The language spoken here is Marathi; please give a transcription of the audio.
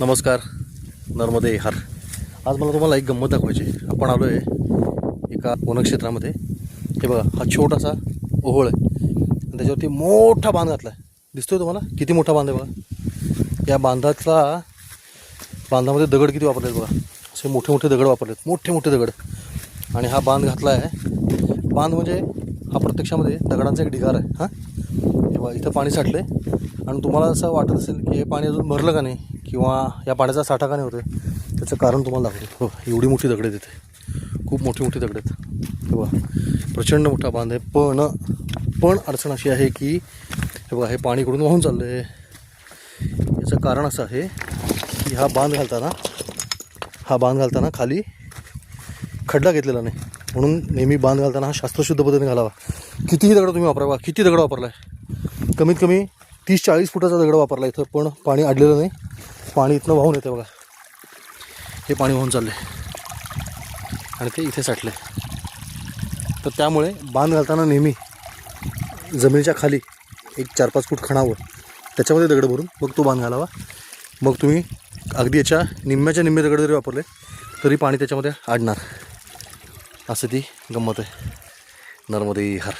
नमस्कार नर्मदे हार. आज मला तुम्हाला एक गंमत दाखवायची आपण आलो आहे एका वनक्षेत्रामध्ये. हे बघा हा छोटासा ओहोळ आहे. आणि त्याच्यावरती मोठा बांध घातला आहे दिसतोय तुम्हाला? किती मोठा बांध आहे बघा. या बांधातला बांधामध्ये दगड किती वापरले आहेत बघा. असे मोठे मोठे दगड वापरलेत. मोठे मोठे दगड. आणि हा बांध घातला आहे बांध म्हणजे हा प्रत्यक्षामध्ये दगडांचा एक ढिगार आहे. हां? तेव्हा इथं पाणी साठलं आहे आणि तुम्हाला असं वाटत असेल की हे पाणी अजून भरलं का नाही? किंवा या पाण्याचा साठा का नाही होतोय? त्याचं कारण तुम्हाला दाखवतो. हो एवढी मोठी दगडे तिथे. इथे खूप मोठी मोठी दगड आहेत. बघा प्रचंड मोठा बांध आहे. पण पण अडचण अशी आहे की हे बघा हे पाणी इकडून वाहून चाललं आहे याचं कारण असं आहे की हा बांध घालताना हा बांध घालताना खाली खड्डा घेतलेला नाही. म्हणून नेहमी बांध घालताना हा शास्त्रशुद्ध पद्धतीने घालावा. कितीही दगड तुम्ही वापरावा. किती दगड वापरला आहे कमीत कमी तीस चाळीस फुटाचा दगड वापरला इथं पण पाणी अडलेलं नाही. पाणी इथनं वाहून येतं बघा. हे पाणी वाहून चाललं आणि ते इथे साठले तर त्यामुळे बांध घालताना नेहमी जमिनीच्या खाली एक चार पाच फूट खणावं त्याच्यामध्ये दगड भरून मग तो बांध घालावा. मग तुम्ही अगदी याच्या निम्म्याच्या निम्मे दगड जरी वापरले तरी पाणी त्याच्यामध्ये आडणार. असं ती गंमत आहे. नर्मदे हर.